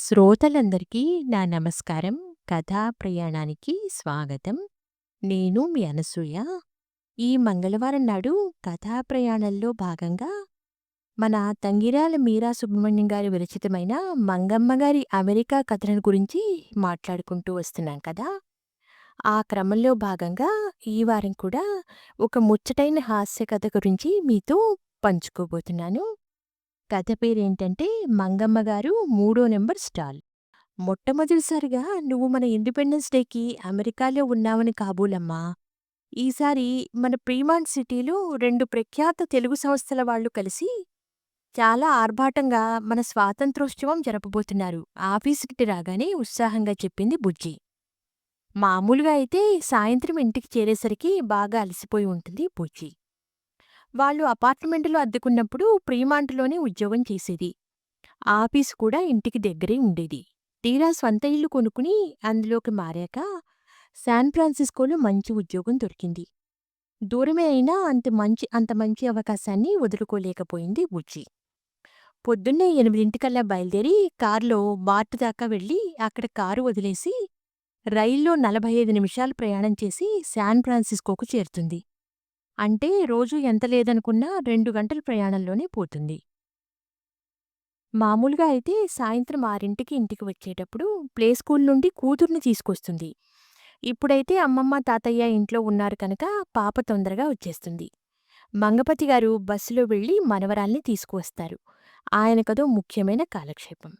శ్రోతలందరికీ నా నమస్కారం. కథా ప్రయాణానికి స్వాగతం. నేను మీ అనసూయ. ఈ మంగళవారం నాడు కథా ప్రయాణంలో భాగంగా మన తంగిరాల మీరా సుబ్రహ్మణ్యం గారి విరచితమైన మంగమ్మ గారి అమెరికా కథలను గురించి మాట్లాడుకుంటూ వస్తున్నాం కదా! ఆ క్రమంలో భాగంగా ఈ వారం కూడా ఒక ముచ్చటైన హాస్య కథ గురించి మీతో పంచుకోబోతున్నాను. కథ పేరేంటంటే 'మంగమ్మ గారు మూడో నెంబర్ స్టాల్'. మొట్టమొదటిసారిగా నువ్వు మన ఇండిపెండెన్స్ డేకి అమెరికాలో ఉన్నావని కాబూలమ్మా ఈసారి మన ప్రీమాండ్ సిటీలో రెండు ప్రఖ్యాత తెలుగు సంస్థల వాళ్ళు కలిసి చాలా ఆర్భాటంగా మన స్వాతంత్రోత్సవం జరపబోతున్నారు. ఆఫీసుకి రాగానే ఉత్సాహంగా చెప్పింది బుజ్జి. మామూలుగా అయితే సాయంత్రం ఇంటికి చేరేసరికి బాగా అలసిపోయి ఉంటుంది బుజ్జి. వాళ్ళు అపార్ట్మెంటులో అద్దెకున్నప్పుడు ప్రీమాంట్లోనే ఉద్యోగం చేసేది. ఆఫీసు కూడా ఇంటికి దగ్గరే ఉండేది. తీరా స్వంత ఇల్లు కొనుక్కుని అందులోకి మారాక శాన్ ఫ్రాన్సిస్కోలో మంచి ఉద్యోగం దొరికింది. దూరమే అయినా అంత మంచి అంత మంచి అవకాశాన్ని వదులుకోలేకపోయింది బుజ్జి. పొద్దున్నే ఎనిమిదింటికల్లా బయలుదేరి కారులో మార్ట్ దాకా వెళ్ళి అక్కడ కారు వదిలేసి రైల్లో నలభై ఐదు నిమిషాలు ప్రయాణం చేసి శాన్ ఫ్రాన్సిస్కోకు చేరుతుంది. అంటే రోజు ఎంత లేదనుకున్నా రెండు గంటల ప్రయాణంలోనే పోతుంది. మామూలుగా అయితే సాయంత్రం ఆరింటికి ఇంటికి వచ్చేటప్పుడు ప్లే స్కూల్ నుండి కూతుర్ని తీసుకొస్తుంది. ఇప్పుడైతే అమ్మమ్మ, తాతయ్య ఇంట్లో ఉన్నారు కనుక పాప తొందరగా వచ్చేస్తుంది. మంగపతి గారు బస్సులో వెళ్ళి మనవరాల్ని తీసుకువస్తారు. ఆయనకదో ముఖ్యమైన కాలక్షేపం.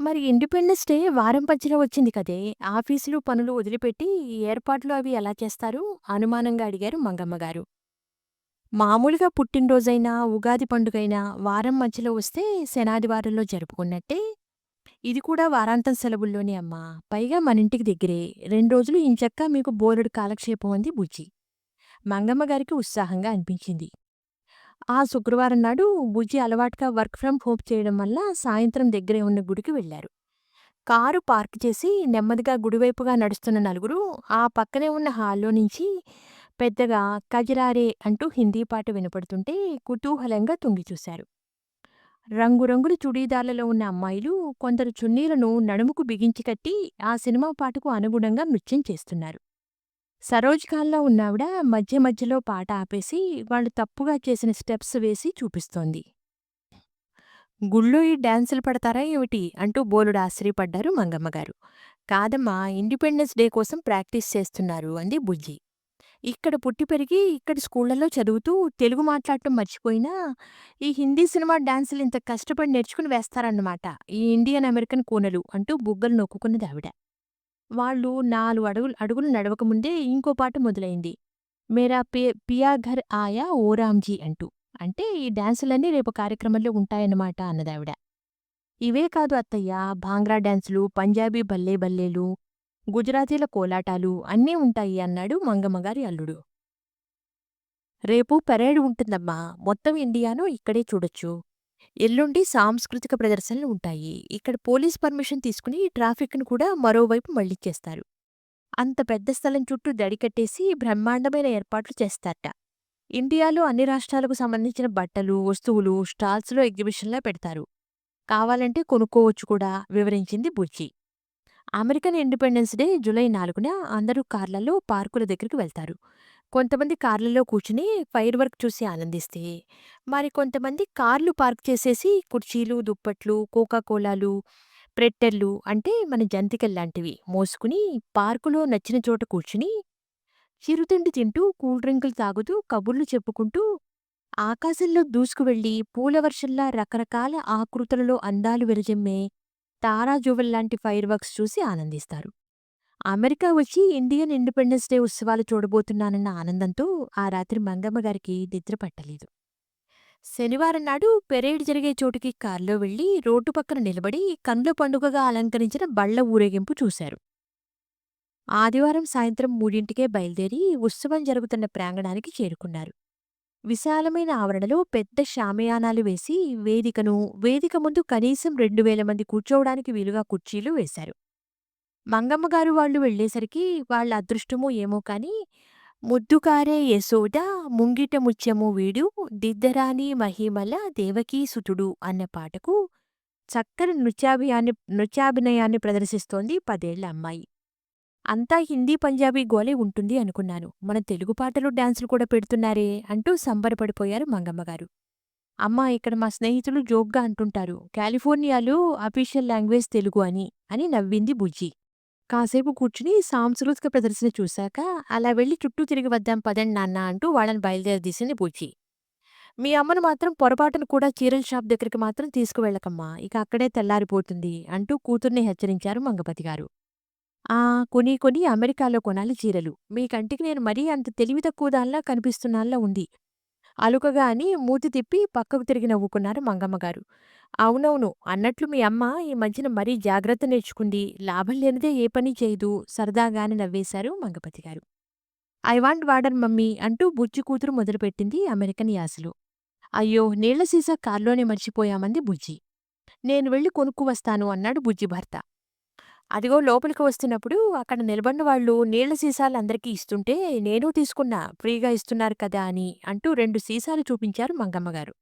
మరి ఇండిపెండెన్స్ డే వారం మధ్యలో వచ్చింది కదే! ఆఫీసులు, పనులు వదిలిపెట్టి ఈ ఏర్పాట్లు అవి ఎలా చేస్తారు? అనుమానంగా అడిగారు మంగమ్మగారు. మామూలుగా పుట్టినరోజైనా, ఉగాది పండుగైనా వారం మధ్యలో వస్తే శనాదివారంలో జరుపుకున్నట్టే ఇది కూడా వారాంతం సెలవుల్లోనే అమ్మా! పైగా మనింటికి దగ్గరే. రెండ్రోజులు ఇంచక్కా మీకు బోలెడు కాలక్షేపం అంది బుజ్జి. మంగమ్మగారికి ఉత్సాహంగా అనిపించింది. ఆ శుక్రవారం నాడు బుజ్జి అలవాటుగా వర్క్ ఫ్రం హోమ్ చేయడం వల్ల సాయంత్రం దగ్గరే ఉన్న గుడికి వెళ్ళారు. కారు పార్క్ చేసి నెమ్మదిగా గుడివైపుగా నడుస్తున్న నలుగురు ఆ పక్కనే ఉన్న హాల్లో నుంచి పెద్దగా 'కజరారే' అంటూ హిందీ పాట వినపడుతుంటే కుతూహలంగా తొంగిచూశారు. రంగురంగుల చుడీదార్లలో ఉన్న అమ్మాయిలు కొందరు చున్నీలను నడుముకు బిగించి కట్టి ఆ సినిమా పాటకు అనుగుణంగా నృత్యం చేస్తున్నారు. సరోజ్ ఖాన్‌లా ఉన్నావిడ మధ్య మధ్యలో పాట ఆపేసి వాళ్ళు తప్పుగా చేసిన స్టెప్స్ వేసి చూపిస్తోంది. గుళ్ళో ఈ డాన్సులు పడతారా ఏమిటి? అంటూ బోలుడు ఆశ్చర్యపడ్డారు మంగమ్మగారు. కాదమ్మా ఇండిపెండెన్స్ డే కోసం ప్రాక్టీస్ చేస్తున్నారు అంది బుజ్జి. ఇక్కడ పుట్టి పెరిగి ఇక్కడి స్కూళ్ళలో చదువుతూ తెలుగు మాట్లాడటం మర్చిపోయినా ఈ హిందీ సినిమా డాన్సులు ఇంత కష్టపడి నేర్చుకుని వేస్తారన్నమాట ఈ ఇండియన్ అమెరికన్ కూనలు అంటూ బుగ్గలు నొక్కుకున్నది ఆవిడ వాళ్ళు నాలుగు అడుగులు అడుగులు నడవకముందే ఇంకో పాట మొదలైంది. 'మేరా పే పియాఘర్ ఆయా ఓరాంజీ అంటూ. అంటే ఈ డాన్సులన్నీ రేపు కార్యక్రమంలో ఉంటాయన్నమాట అన్నదావిడ. ఇవే కాదు అత్తయ్య భాంగ్రా డాన్సులు, పంజాబీ బల్లే బల్లేలు గుజరాతీల కోలాటాలు అన్నీ ఉంటాయి అన్నాడు మంగమ్మగారి అల్లుడు. రేపు పెరేడ్ ఉంటుందమ్మా! మొత్తం ఇండియాను ఇక్కడే చూడొచ్చు. ఎల్లుండి సాంస్కృతిక ప్రదర్శనలు ఉంటాయి. ఇక్కడ పోలీస్ పర్మిషన్ తీసుకుని ట్రాఫిక్‌ను కూడా మరోవైపు మళ్ళించేస్తారు. అంత పెద్ద స్థలం చుట్టూ దడికట్టేసి బ్రహ్మాండమైన ఏర్పాట్లు చేస్తారట. ఇండియాలో అన్ని రాష్ట్రాలకు సంబంధించిన బట్టలు, వస్తువులు స్టాల్స్‌లో ఎగ్జిబిషన్‌లా పెడతారు. కావాలంటే కొనుక్కోవచ్చు కూడా వివరించింది Bujji. American Independence Day July నాలుగున అందరూ కార్లలో పార్కుల దగ్గరికి వెళ్తారు. కొంతమంది కార్లలో కూర్చుని ఫైర్ వర్క్ చూసి ఆనందిస్తే, మరి కొంతమంది కార్లు పార్క్ చేసేసి కుర్చీలు, దుప్పట్లు, కోకా కోలాలు, ప్రెట్టెలు అంటే మన జంతికల్లాంటివి మోసుకుని పార్కులో నచ్చిన చోట కూర్చుని చిరుతిండి తింటూ కూల్ డ్రింకులు తాగుతూ కబుర్లు చెప్పుకుంటూ ఆకాశంలో దూసుకువెళ్ళి పూలవర్షంలా రకరకాల ఆకృతులలో అందాలు విరజిమ్మే తారాజువల్లాంటి ఫైర్ వర్క్స్ చూసి ఆనందిస్తారు. అమెరికా వచ్చి ఇండియన్ ఇండిపెండెన్స్ డే ఉత్సవాలు చూడబోతున్నానన్న ఆనందంతో ఆ రాత్రి మంగమ్మగారికి నిద్ర పట్టలేదు. శనివారం నాడు పెరేడ్ జరిగే చోటుకి కారులో వెళ్ళి రోడ్డు పక్కన నిలబడి కన్నుల పండుగగా అలంకరించిన బళ్ళ ఊరేగింపు చూశారు. ఆదివారం సాయంత్రం మూడింటికే బయలుదేరి ఉత్సవం జరుగుతున్న ప్రాంగణానికి చేరుకున్నారు. విశాలమైన ఆవరణలో పెద్ద షామయానాలు వేసి వేదికను, వేదిక ముందు కనీసం రెండు వేల మంది కూర్చోవడానికి వీలుగా కుర్చీలు వేశారు. మంగమ్మగారు వాళ్ళు వెళ్ళేసరికి వాళ్ళ అదృష్టమో ఏమో కాని ముద్దుకారే యశోద ముంగిట ముత్యము వీడు దిద్దరాని మహిమల దేవకీ సుతుడు అన్న పాటకు చక్కని నృత్యాభియాన్ని నృత్యాభినయాన్ని ప్రదర్శిస్తోంది పదేళ్ళ అమ్మాయి. అంతా హిందీ, పంజాబీ గోలే ఉంటుంది అనుకున్నాను. మన తెలుగు పాటలు, డాన్సులు కూడా పెడుతున్నారే అంటూ సంబరపడిపోయారు మంగమ్మగారు. అమ్మా ఇక్కడ మా స్నేహితులు జోక్‌గా అంటుంటారు. కాలిఫోర్నియాలో అఫీషియల్ లాంగ్వేజ్ తెలుగు అని, అని నవ్వింది బుజ్జి. కాసేపు కూర్చుని సాంస్కృతిక ప్రదర్శన చూశాక అలా వెళ్ళి చుట్టూ తిరిగి వద్దాం పదండి నాన్న అంటూ వాళ్ళని బయలుదేరదీసింది బుజ్జి. మీ అమ్మను మాత్రం పొరపాటున కూడా చీరల షాప్ దగ్గరికి మాత్రం తీసుకువెళ్ళకమ్మా. ఇక అక్కడే తెల్లారిపోతుంది అంటూ కూతుర్ని హెచ్చరించారు మంగపతిగారు. ఆ! కొని కొని అమెరికాలో కొనాలి చీరలు. మీ కంటికి నేను మరీ అంత తెలివి తక్కువ దానిలా కనిపిస్తున్నాన్లా ఉంది. అలుకగా అని మూతి తిప్పి పక్కకు తిరిగి నవ్వుకున్నారు మంగమ్మగారు. అవునవును. అన్నట్లు మీ అమ్మ ఈ మధ్యన మరీ జాగ్రత్త నేర్చుకుంది. లాభం లేనిదే ఏ పని చేయదు సరదాగానే నవ్వేశారు మంగపతిగారు. ఐ వాంట్ వాడర్ మమ్మీ అంటూ బుజ్జి కూతురు మొదలుపెట్టింది అమెరికన్ యాసలో. అయ్యో! నీళ్ళ సీసా కార్లోనే మర్చిపోయామంది బుజ్జి. నేను వెళ్ళి కొనుక్కు వస్తాను అన్నాడు బుజ్జి భర్త. అదిగో లోపలికి వస్తున్నప్పుడు అక్కడ నిలబడిన వాళ్ళు నీళ్ళ సీసాలు అందరికీ ఇస్తుంటే నేనూ తీసుకున్నా ఫ్రీగా ఇస్తున్నారు కదా అని అంటూ రెండు సీసాలు చూపించారు మంగమ్మగారు.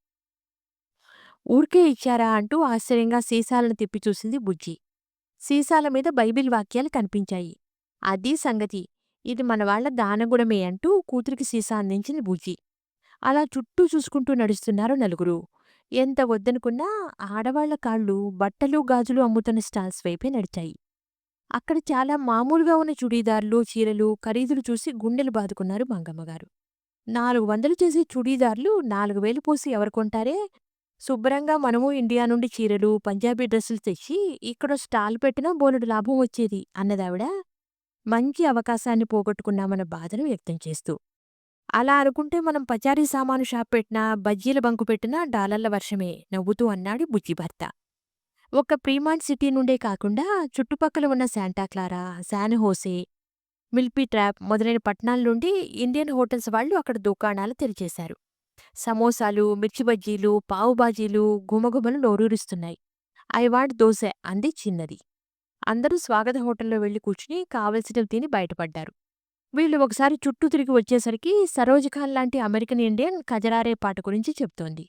ఊరికే ఇచ్చారా అంటూ ఆశ్చర్యంగా సీసాలను తిప్పి చూసింది బుజ్జి. సీసాల మీద బైబిల్ వాక్యాలు కనిపించాయి. అదీ సంగతి. ఇది మనవాళ్ళ దానగుణమే అంటూ కూతురికి సీసా అందించింది బుజ్జి. అలా చుట్టూ చూసుకుంటూ నడుస్తున్నారు నలుగురు. ఎంత వద్దనుకున్నా ఆడవాళ్ళ కాళ్ళు బట్టలు, గాజులు అమ్ముతున్న స్టాల్స్ వైపే నడిచాయి. అక్కడ చాలా మామూలుగా ఉన్న చుడీదార్లు, చీరలు ఖరీదులు చూసి గుండెలు బాదుకున్నారు మంగమ్మగారు. నాలుగు వందలు చేసే చుడీదార్లు నాలుగు వేలు పోసి ఎవరు కొంటారే? శుభ్రంగా మనమూ ఇండియా నుండి చీరలు, పంజాబీ డ్రెస్సులు తెచ్చి ఇక్కడో స్టాల్ పెట్టినా బోలెడు లాభం వచ్చేది అన్నదావిడ మంచి అవకాశాన్ని పోగొట్టుకున్నామన్న బాధను వ్యక్తం చేస్తూ. అలా అనుకుంటే మనం పచారీ సామాను షాప్ పెట్టినా, బజ్జీల బంకు పెట్టినా డాలర్ల వర్షమే నవ్వుతూ అన్నాడు బుజ్జి భర్త. ఒక్క ప్రీమాంట్ సిటీ నుండే కాకుండా చుట్టుపక్కల ఉన్న శాంటాక్లారా, శాన్ హోసే, మిల్పీ ట్రాప్ మొదలైన పట్టణాల నుండి ఇండియన్ హోటల్స్ వాళ్ళు అక్కడ దుకాణాలు తెరిచేశారు. సమోసాలు, మిర్చి బజ్జీలు, పావు బాజీలు గుమగుమలు నోరూరిస్తున్నాయి. ఐ వాంట్ దోశ అంది చిన్నది. అందరూ స్వాగత హోటల్లో వెళ్ళి కూర్చుని కావలసినవి తిని బయటపడ్డారు. వీళ్ళు ఒకసారి చుట్టూ తిరిగి వచ్చేసరికి సరోజఖాన్ లాంటి అమెరికన్ ఇండియన్ కజరారే పాట గురించి చెప్తోంది.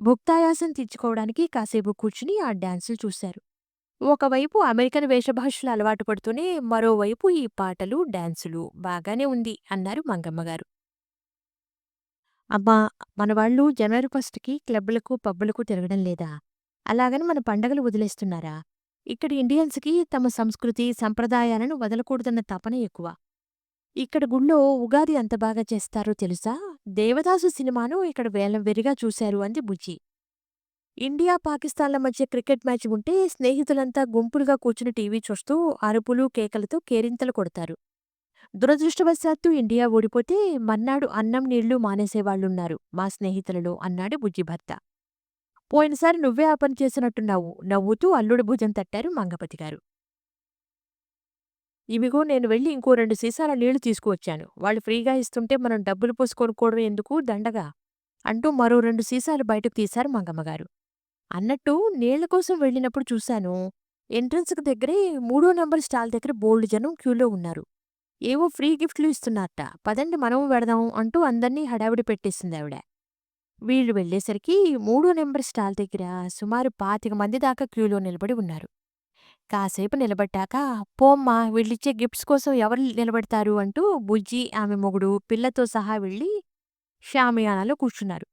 భుక్తాయాసం తీర్చుకోవడానికి కాసేపు కూర్చుని ఆ డాన్సులు చూశారు. ఒకవైపు అమెరికన్ వేషభాషలు అలవాటు పడుతూనే మరోవైపు ఈ పాటలు, డ్యాన్సులు బాగానే ఉంది అన్నారు మంగమ్మగారు. అబ్బా! మనవాళ్ళు జనవరి ఫస్ట్‌కి క్లబ్బులకు, పబ్బులకు తిరగడం లేదా? అలాగని మన పండగలు వదిలేస్తున్నారా? ఇక్కడి ఇండియన్స్‌కి తమ సంస్కృతి, సంప్రదాయాలను వదలకూడదన్న తపన ఎక్కువ. ఇక్కడ గుళ్ళో ఉగాది అంత బాగా చేస్తారో తెలుసా? దేవదాసు సినిమాను ఇక్కడ వేలంవెర్రిగా చూశారు అంది బుజ్జి. ఇండియా, పాకిస్తాన్ల మధ్య క్రికెట్ మ్యాచ్ ఉంటే స్నేహితులంతా గుంపులుగా కూర్చుని టీవీ చూస్తూ అరుపులు, కేకలతో కేరింతలు కొడతారు. దురదృష్టవశాత్తు ఇండియా ఓడిపోతే మన్నాడు అన్నం, నీళ్ళు మానేసేవాళ్ళున్నారు మా స్నేహితులలో అన్నాడు బుజ్జి భర్త. పోయినసారి నువ్వే ఆ పని చేసినట్టున్నావు నవ్వుతూ అల్లుడు భుజం తట్టారు మంగపతిగారు. ఇవిగో నేను వెళ్ళి ఇంకో రెండు సీసాల నీళ్ళు తీసుకువచ్చాను. వాళ్ళు ఫ్రీగా ఇస్తుంటే మనం డబ్బులు పోసి కొనుక్కోవడం ఎందుకు దండగా అంటూ మరో రెండు సీసాలు బయటకు తీశారు మంగమ్మగారు. అన్నట్టు నీళ్ళ కోసం వెళ్ళినప్పుడు చూశాను. ఎంట్రన్స్‌కి దగ్గరే మూడో నంబర్ స్టాల్ దగ్గర బోల్డు జనం క్యూలో ఉన్నారు. ఏవో ఫ్రీ గిఫ్ట్లు ఇస్తున్నారట. పదండి మనము వెడదాం అంటూ అందర్నీ హడావిడి పెట్టేసిందావిడ. వీళ్ళు వెళ్ళేసరికి మూడో నెంబర్ స్టాల్ దగ్గర సుమారు పాతిక మంది దాకా క్యూలో నిలబడి ఉన్నారు. కాసేపు నిలబడ్డాక పోమ్మా వీళ్ళిచ్చే గిఫ్ట్స్ కోసం ఎవరు నిలబడతారు అంటూ బుజ్జి, ఆమె మొగుడు, పిల్లతో సహా వెళ్ళి షామియానాలో కూర్చున్నారు.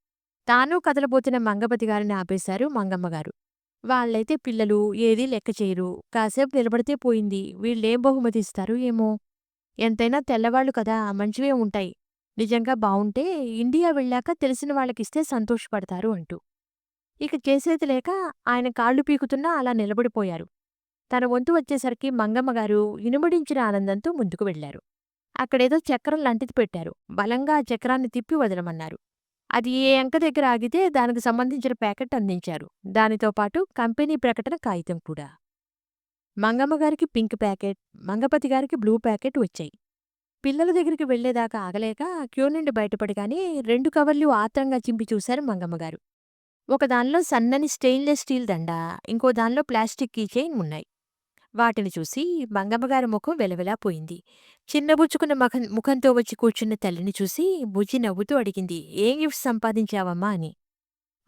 తాను కదలబోతున్న మంగపతిగారిని ఆపేశారు మంగమ్మగారు. వాళ్ళైతే పిల్లలు ఏదీ లెక్క చేయరు. కాసేపు నిలబడితే పోయింది. వీళ్ళేం బహుమతి ఇస్తారు ఏమో? ఎంతైనా తెల్లవాళ్ళు కదా మంచివే ఉంటాయి. నిజంగా బావుంటే ఇండియా వెళ్ళాక తెలిసిన వాళ్ళకిస్తే సంతోషపడతారు అంటూ. ఇక చేసేది లేక ఆయన కాళ్ళు పీకుతున్నా అలా నిలబడిపోయారు. తన వంతు వచ్చేసరికి మంగమ్మగారు ఇనుమడించిన ఆనందంతో ముందుకు వెళ్ళారు. అక్కడేదో చక్రం లాంటిది పెట్టారు. బలంగా ఆ చక్రాన్ని తిప్పి వదలమన్నారు. అది ఏ అంక దగ్గర ఆగితే దానికి సంబంధించిన ప్యాకెట్ అందించారు. దానితో పాటు కంపెనీ ప్రకటన కాగితం కూడా. మంగమ్మగారికి పింక్ ప్యాకెట్, మంగపతి గారికి బ్లూ ప్యాకెట్ వచ్చాయి. పిల్లల దగ్గరికి వెళ్ళేదాకా ఆగలేక క్యూ నుండి బయటపడగానే రెండు కవర్లు ఆత్రంగా చింపి చూశారు మంగమ్మగారు. ఒకదానిలో సన్నని స్టెయిన్‌లెస్ స్టీల్ దండ, ఇంకో దానిలో ప్లాస్టిక్ కీ చైన్ ఉన్నాయి. వాటిని చూసి మంగమ్మగారి ముఖం వెలవెలాపోయింది. చిన్నబుచ్చుకున్న ముఖం ముఖంతో వచ్చి కూర్చున్న తల్లిని చూసి బుజ్జి నవ్వుతూ అడిగింది ఏం గిఫ్ట్స్ సంపాదించావమ్మా అని.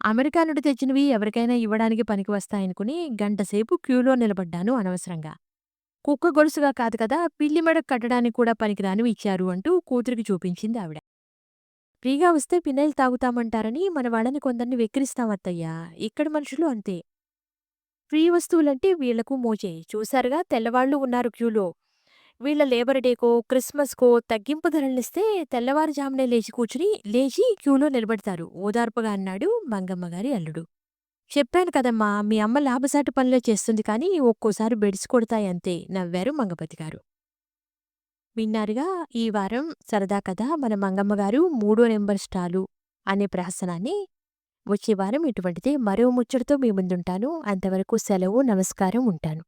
అమెరికా నుండి తెచ్చినవి ఎవరికైనా ఇవ్వడానికి పనికి వస్తాయనుకుని గంటసేపు క్యూలో నిలబడ్డాను అనవసరంగా. కుక్క గొలుసుగా కాదు కదా పిల్లి మెడకు కట్టడానికి కూడా పనికిరానివి ఇచ్చారు అంటూ కూతురికి చూపించింది ఆవిడ. ఫ్రీగా వస్తే ఫినైల్ తాగుతామంటారని మన వాళ్ళని కొందరిని వెక్కిరిస్తామత్తయ్యా ఇక్కడ ఇక్కడి మనుషులు అంతే. ఫ్రీ వస్తువులంటే వీళ్ళకు మోజే. చూశారుగా తెల్లవాళ్ళు ఉన్నారు క్యూలో. వీళ్ళ లేబర్ డేకో, క్రిస్మస్‌కో తగ్గింపు ధరలిస్తే తెల్లవారుజామునే లేచి కూర్చుని లేచి క్యూలో నిలబడతారు ఓదార్పుగా అన్నాడు మంగమ్మగారి అల్లుడు. చెప్పాను కదమ్మా మీ అమ్మ లాభసాటి పనులే చేస్తుంది కానీ ఒక్కోసారి బెడిసి కొడతాయంతే నవ్వారు మంగపతిగారు. విన్నారుగా ఈ వారం సరదా కథ మన మంగమ్మగారు మూడో నెంబర్ స్టాలు అనే ప్రహసనాన్ని. వచ్చే వారం ఇటువంటిదే మరో ముచ్చటతో మీ ముందుంటాను. అంతవరకు సెలవు నమస్కారం ఉంటాను.